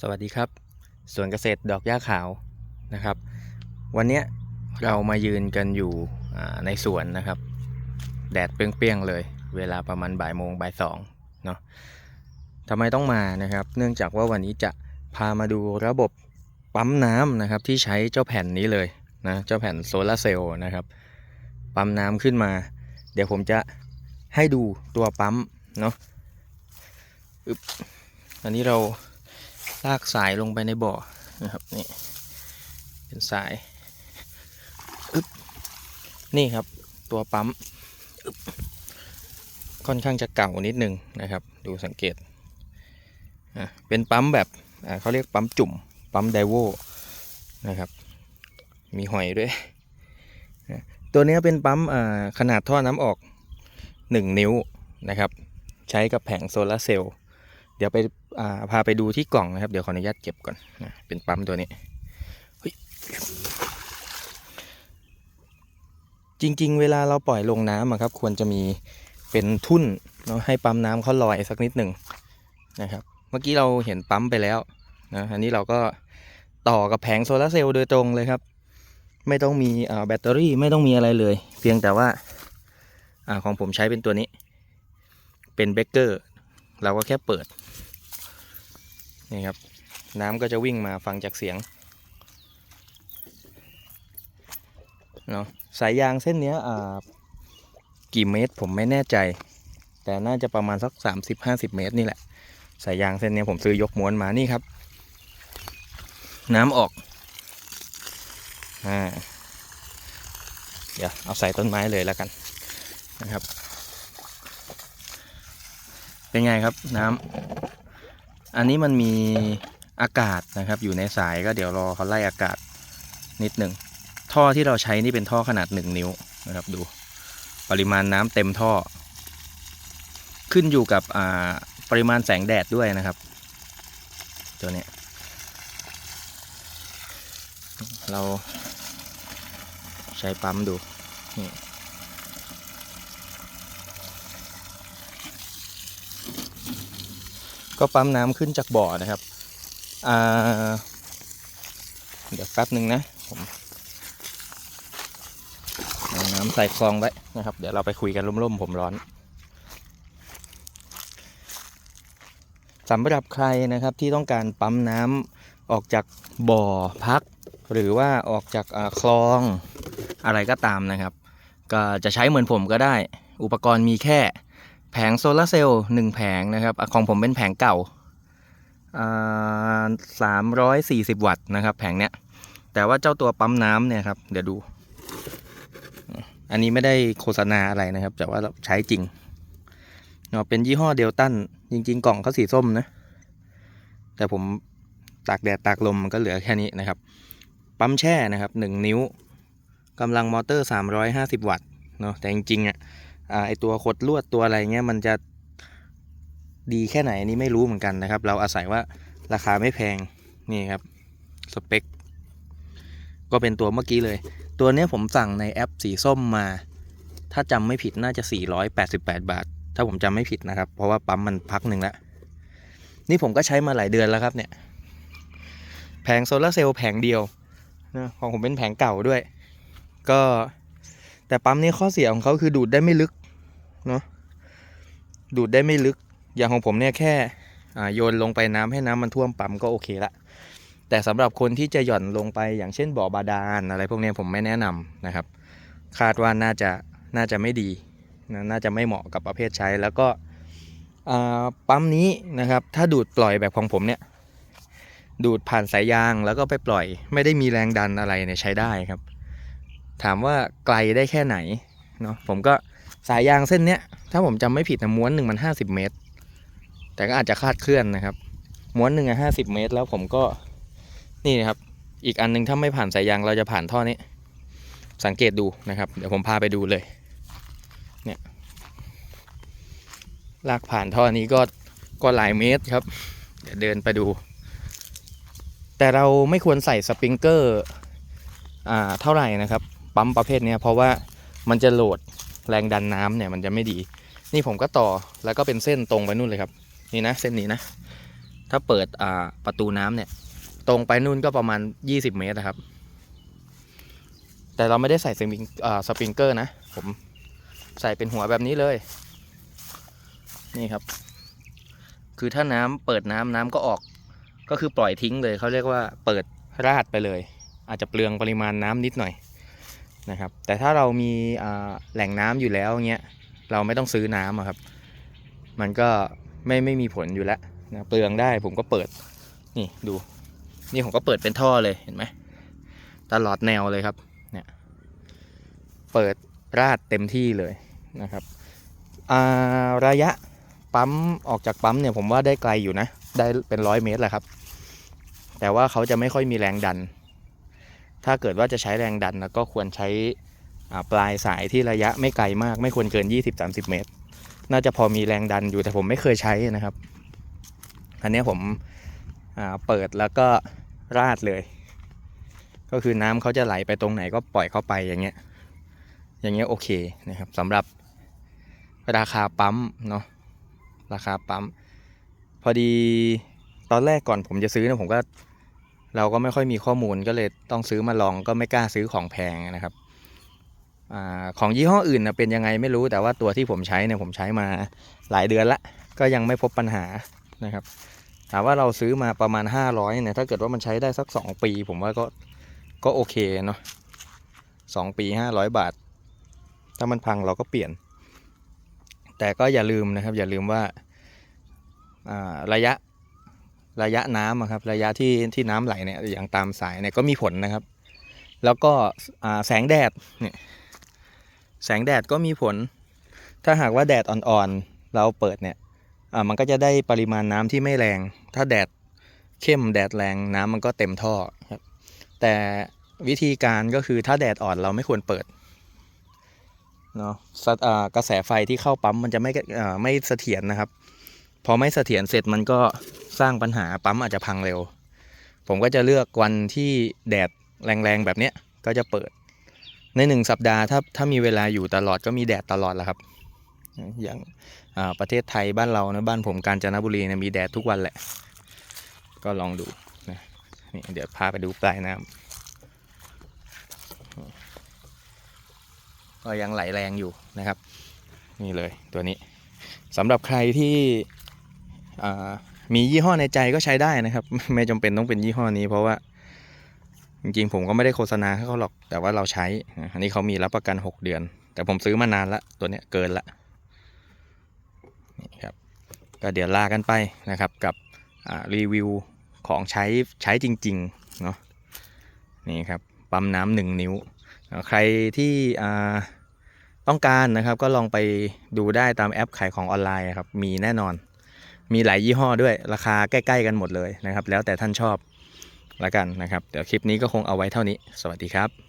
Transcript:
สวัสดีครับสวนเกษตรดอกหญ้าขาวนะครับ วันนี้เรามายืนกันอยู่ในสวนนะครับ แดดเปรี้ยงๆเลย เวลาประมาณบ่ายโมงบ่ายสองเนาะทำไมต้องมานะครับ เนื่องจากว่าวันนี้จะพามาดูระบบปั๊มน้ำนะครับที่ใช้เจ้าแผ่นนี้เลยนะเจ้าแผ่นโซลาเซลล์นะครับปั๊มน้ำขึ้นมา เดี๋ยวผมจะให้ดูตัวปั๊มเนาะอึบอันนี้เรา ลากสายลงไปในบ่อนะครับนี่เป็นสายอึบนี่ครับตัวปั๊มค่อนข้างจะเก่านิดนึงนะครับ ดูสังเกตอะเป็นปั๊มแบบอ่าเขาเรียกปั๊มจุ่ม ปั๊มไดโวนะครับ มีหอยด้วย ตัวนี้เป็นปั๊มอ่าขนาดท่อน้ำออก 1 นิ้วนะครับ ใช้กับแผงโซลาร์เซลล์ เดี๋ยวไปาพาไปดูที่กล่องนะครับ เดี๋ยวขออนุญาตเก็บก่อนนะเป็นปั๊มตัวนี้เฮ้ยจริง ๆ เวลาเราปล่อยลงน้ำอะครับ ควรจะมีเป็นทุ่นเนาะให้ปั๊มน้ำเขาลอยสักนิดหนึ่งนะครับ เมื่อกี้เราเห็นปั๊มไปแล้วนะอันนี้เราก็ต่อกับแผงโซลาเซลล์โดยตรงเลยครับ ไม่ต้องมีอ่าแบตเตอรี่ไม่ต้องมีอะไรเลย เพียงแต่ว่าอาของผมใช้เป็นตัวนี้ เป็นเบเกอร์ เราก็แค่เปิด นี่ครับ น้ำก็จะวิ่งมาฟังจากเสียงเนาะสายยางเส้นนี้อ่ากี่เมตรผมไม่แน่ใจ แต่น่าจะประมาณสัก 30-50 เมตรนี่แหละ สายยางเส้นนี้ผมซื้อยกม้วนมานี่ครับ น้ำออกอ่าเดี๋ยวเอาใส่ต้นไม้เลยแล้วกันนะครับ เป็นไงครับน้ำ อันนี้มันมีอากาศนะครับ อยู่ในสายก็เดี๋ยวรอเขาไล่อากาศนิดหนึ่งท่อที่เราใช้นี่เป็นท่อขนาดหนึ่งนิ้วนะครับดูปริมาณน้ำเต็มท่อ ขึ้นอยู่กับปริมาณแสงแดดด้วยนะครับ ตัวนี้ เราใช้ปั๊มดูนี่ ก็ปั๊มน้ำขึ้นจากบ่อนะครับเดี๋ยวแป๊บหนึ่งนะผมน้ำใส่คลองไว้นะครับ เดี๋ยวเราไปคุยกันร่มๆผมร้อนสำหรับใครนะครับที่ต้องการปั๊มน้ำออกจากบ่อพัก หรือว่าออกจากคลองอะไรก็ตามนะครับ ก็จะใช้เหมือนผมก็ได้ อุปกรณ์มีแค่ แผงโซลาร์เซลล์หนึ่งแผงนะครับของผมเป็นแผงเก่าสามร้อยสี่สิบวัตต์นะครับแผงเนี้ยแต่ว่าเจ้าตัวปั๊มน้ำเนี่ยครับเดี๋ยวดู อันนี้ไม่ได้โฆษณาอะไรนะครับ แต่ว่าเราใช้จริงเนาะเป็นยี่ห้อเดลตันจริง ๆ กล่องเขาสีส้มนะแต่ผมตากแดดตากลมมันก็เหลือแค่นี้นะครับ ปั๊มแช่นะครับหนึ่งนิ้วกำลังมอเตอร์ 350 วัตต์เนาะแต่จริงๆอะ อ่าไอตัวขดลวดตัวอะไรเงี้ยมันจะดีแค่ไหนนี่ไม่รู้เหมือนกันนะครับ เราอาศัยว่าราคาไม่แพงนี่ครับสเปคก็เป็นตัวเมื่อกี้เลย ตัวนี้ผมสั่งในแอปสีส้มมา ถ้าจำไม่ผิดน่าจะ 488 บาท ถ้าผมจำไม่ผิดนะครับ เพราะว่าปั๊มมันพักหนึ่งแล้วนี่ผมก็ใช้มาหลายเดือนแล้วครับเนี่ย แผงโซลาเซลล์แผงเดียวนะของผมเป็นแผงเก่าด้วย ก็ แต่ปั๊มนี้ข้อเสียของเขาคือดูดได้ไม่ลึกเนาะดูดได้ไม่ลึก อย่างของผมเนี่ยแค่อ่าโยนลงไปน้ำให้น้ำมันท่วมปั๊มก็โอเคละแต่สำหรับคนที่จะหย่อนลงไปอย่างเช่นบ่อบาดาลอะไรพวกนี้ผมไม่แนะนำนะครับ คาดว่าน่าจะน่าจะไม่ดีน่าจะไม่เหมาะกับประเภทใช้แล้วก็ปั๊มนี้นะครับ ถ้าดูดปล่อยแบบของผมเนี่ย ดูดผ่านสายยางแล้วก็ไปปล่อย ไม่ได้มีแรงดันอะไรเนี่ยใช้ได้ครับ ถามว่าไกลได้แค่ไหนเนาะผมก็สายยางเส้นเนี้ย ถ้าผมจำไม่ผิดนะม้วนหนึ่งมันห้าสิบเมตร แต่ก็อาจจะคลาดเคลื่อนนะครับ ม้วนหนึ่งอะห้าสิบเมตร แล้วผมก็นี่นะครับ อีกอันหนึงถ้าไม่ผ่านสายยางเราจะผ่านท่อนี้ สังเกตดูนะครับ เดี๋ยวผมพาไปดูเลย เนี่ยลากผ่านท่อนี้ก็ก็หลายเมตรครับ เดี๋ยวเดินไปดู แต่เราไม่ควรใส่สปริงเกอร์อ่าเท่าไหร่นะครับ ปั๊มประเภทนี้เพราะว่ามันจะโหลดแรงดันน้ำเนี่ยมันจะไม่ดี นี่ผมก็ต่อแล้วก็เป็นเส้นตรงไปนู่นเลยครับ นี่นะเส้นนี้นะ ถ้าเปิดอ่าประตูน้ำเนี่ย ตรงไปนู่นก็ประมาณ 20 เมตรนะครับ แต่เราไม่ได้ใส่สปริงอ่าสปริงเกอร์นะ ผมใส่เป็นหัวแบบนี้เลย นี่ครับ คือถ้าน้ำเปิดน้ำน้ำก็ออก ก็คือปล่อยทิ้งเลยเขาเรียกว่าเปิดราดไปเลย อาจจะเปลืองปริมาณน้ำนิดหน่อย นะครับ แต่ถ้าเรามีแหล่งน้ำอยู่แล้วเงี้ยเราไม่ต้องซื้อน้ำครับ มันก็ไม่ไม่มีผลอยู่แล้วนะเปลืองได้ผมก็เปิดนี่ดู นี่ผมก็เปิดเป็นท่อเลยเห็นไหมตลอดแนวเลยครับเนี่ยเปิดราดเต็มที่เลยนะครับระยะปั๊มออกจากปั๊มเนี่ยผมว่าได้ไกลอยู่นะ ได้เป็นร้อยเมตรแหละครับ แต่ว่าเขาจะไม่ค่อยมีแรงดัน ถ้าเกิดว่าจะใช้แรงดันนะก็ควรใช้ปลายสายที่ระยะไม่ไกลมาก ไม่ควรเกิน 20-30 เมตร น่าจะพอมีแรงดันอยู่แต่ผมไม่เคยใช้นะครับอันนี้ผมเปิดแล้วก็ราดเลย ก็คือน้ำเขาจะไหลไปตรงไหนก็ปล่อยเข้าไปอย่างเงี้ยอย่างเงี้ยโอเคนะครับสำหรับราคาปั๊มเนาะราคาปั๊ม พอดีตอนแรกก่อนผมจะซื้อเนี่ยผมก็ เราก็ไม่ค่อยมีข้อมูลก็เลยต้องซื้อมาลองก็ไม่กล้าซื้อของแพงนะครับอของยี่ห้ออื่นนะเป็นยังไงไม่รู้แต่ว่าตัวที่ผมใช้เนี่ยผมใช้มาหลายเดือนละ ก็ยังไม่พบปัญหานะครับถามว่าเราซื้อมาประมาณ 500เนี่ยถ้าเกิดว่ามันใช้ได้สัก 2 ปี ผมว่าก็ก็โอเคเนาะสองปี 500 บาท ถ้ามันพังเราก็เปลี่ยน แต่ก็อย่าลืมนะครับ อย่าลืมว่าระยะ ระยะน้ำครับระยะที่ที่น้ำไหลเนี่ยอย่างตามสายเนี่ยก็มีผลนะครับ แล้วก็แสงแดดเนี่ยแสงแดดก็มีผล ถ้าหากว่าแดดอ่อนๆเราเปิดเนี่ยมันก็จะได้ปริมาณน้ำที่ไม่แรง ถ้าแดดเข้มแดดแรงน้ำมันก็เต็มท่อครับแต่วิธีการก็คือถ้าแดดอ่อนเราไม่ควรเปิดเนาะะกระแสไฟที่เข้าปั๊มมันจะไม่ไม่เสถียรนะครับ พอไม่เสถียรเสร็จมันก็สร้างปัญหาปั๊มอาจจะพังเร็ว ผมก็จะเลือกวันที่แดดแรงๆแบบเนี้ยก็จะเปิด ในหนึ่งสัปดาห์ถ้าถ้ามีเวลาอยู่ตลอดก็มีแดดตลอดแหละครับ อย่างอ่าประเทศไทยบ้านเรานะบ้านผมกาญจนบุรีนี่ยมีแดดทุกวันแหละ ก็ลองดูนะนี่เดี๋ยวพาไปดูปลายน้ำก็ยังไหลแรงอยู่นะครับ นี่เลยตัวนี้สำหรับใครที่ มียี่ห้อในใจก็ใช้ได้นะครับ ไม่จำเป็นต้องเป็นยี่ห้อนี้เพราะว่า จริงๆ ผมก็ไม่ได้โฆษณาให้เขาหรอกแต่ว่าเราใช้อันนี้เขามีรับประกัน 6 เดือน แต่ผมซื้อมานานละตัวเนี้ยเกินละนี่ครับก็เดี๋ยวลากันไปนะครับกับรีวิวของใช้ใช้จริงๆเนาะนี่ครับปั๊มน้ำหนึ่งนิ้ว ใครที่ต้องการนะครับก็ลองไปดูได้ตามแอปขายของออนไลน์ครับมีแน่นอน มีหลายยี่ห้อด้วยราคาใกล้ๆกันหมดเลยนะครับ แล้วแต่ท่านชอบละกันนะครับ เดี๋ยวคลิปนี้ก็คงเอาไว้เท่านี้ สวัสดีครับ